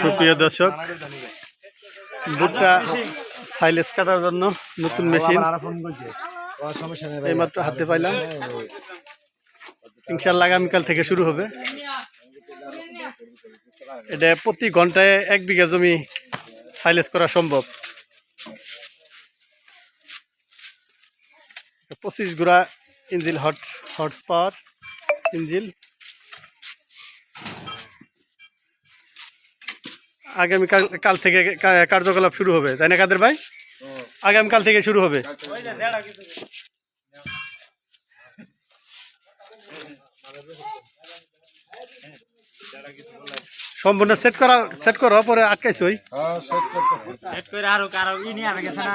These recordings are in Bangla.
সুপ্রিয় দর্শক ভুট্টা সাইলেস কাটার জন্য নতুন মেশিন। এইমাত্র হাতে পাইলাম। ইনশাল্লাহ আগামীকাল থেকে শুরু হবে। এটা প্রতি ঘন্টায় এক বিঘা জমি সাইলেস করা সম্ভব। পঁচিশ গুড়া ইঞ্জিল হট হর্স পাওয়ার ইঞ্জিল। আগামীকাল কাল থেকে কার্যকলাপ শুরু হবে, তাই না কাদের ভাই? আগামীকাল থেকে শুরু হবে। সম্পূর্ণ সেট করা সেট করো, পরে আটকাইছি ওই। সেট করে আরও কারও ই নিয়ে গেছে না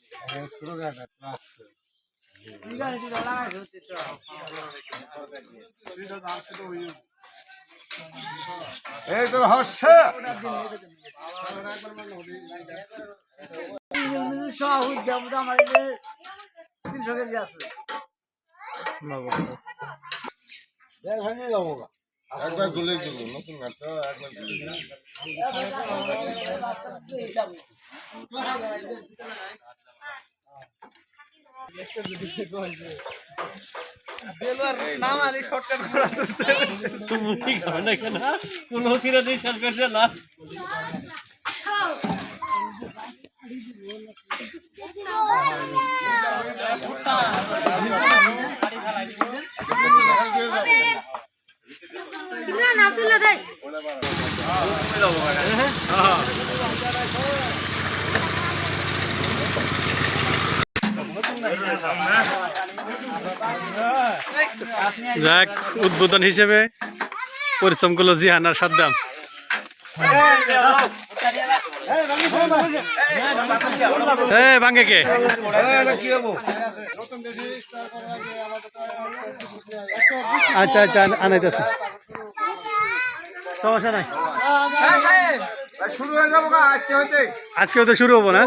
এই তোর হচ্ছে তিনশো কেজি আছে গুলে দেবো নতুন না একবার গুলে দেবো না না তুলে দেয় যাক উদ্বোধন হিসেবে পরিশ্রম করল জিহান আর সাদ্দাম ভাঙ্গে কে? আচ্ছা আচ্ছা আনাইতেছে। সমস্যা নাই। আজকে হইতে আজকেও তো শুরু হব না?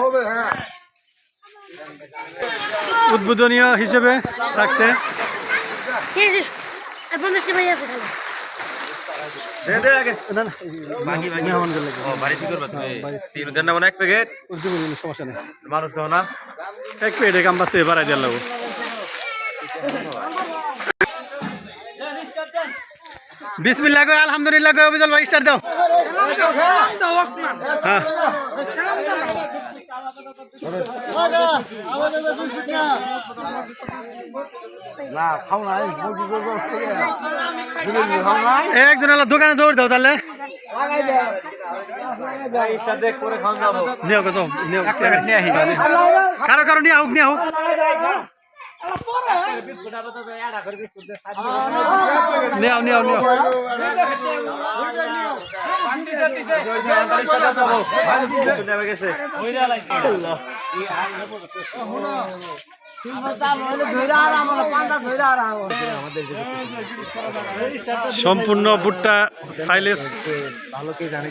উদ্বোধনীয় হিসেবে থাকছে। ঠিক আছে আর পঞ্চাশটি ভাই আছে খালি না না বাকি বাকি মেহমান গেলে ও বাড়ি কি করবা তুমি তিন দেন না মানে এক প্যাকেট উদ্বোধনী সমস্যা নেই মানুষ দাও না এক পেটে কাম বাসে বাড়াই দিয়ে লাগবো বিসমিল্লাহ কই আলহামদুলিল্লাহ ভাই দাও হ্যাঁ না খাও না মুরগি করব খাও না একজন দোকানে দৌড় দাও তাহলে। করে কারও নিয়ে হোক নিয়ে হোক নিও নেমে গেছে সম্পূর্ণ ভুট্টা সাইলেস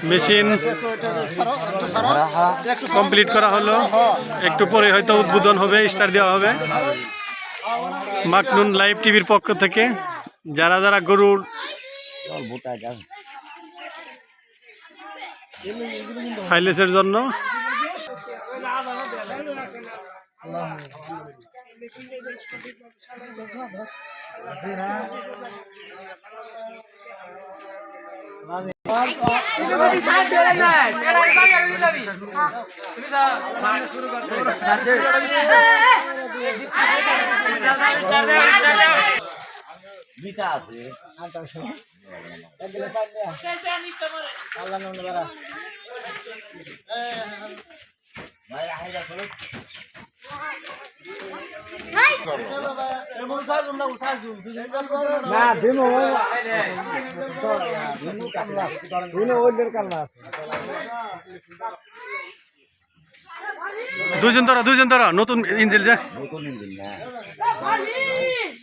মেশিন কমপ্লিট করা হলো। একটু পরে হয়তো উদ্বোধন হবে স্টার দেওয়া হবে। মাকনুন লাইভ টিভির পক্ষ থেকে। যারা যারা গরুর সাইলেসের জন্য শুরু বিতা আছে। দুজন তোরা দুজন তোরা নতুন ইঞ্জিল যা। নতুন ইঞ্জিল হ্যাঁ। না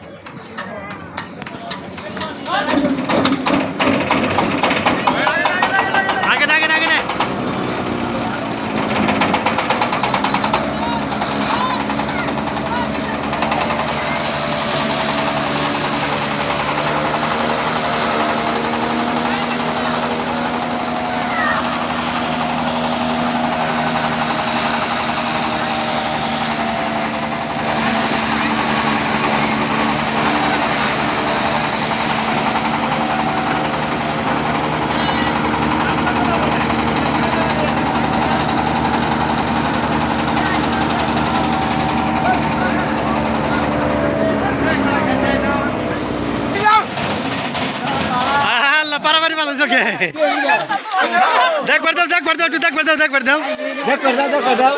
আগে না আগে না আগে না আল্লাহ ভালো চোখে দেখবার দাও দেখবার দাও একটু দেখবার দাও দেখবার দাও দেখ করে দাও দেখ করে দাও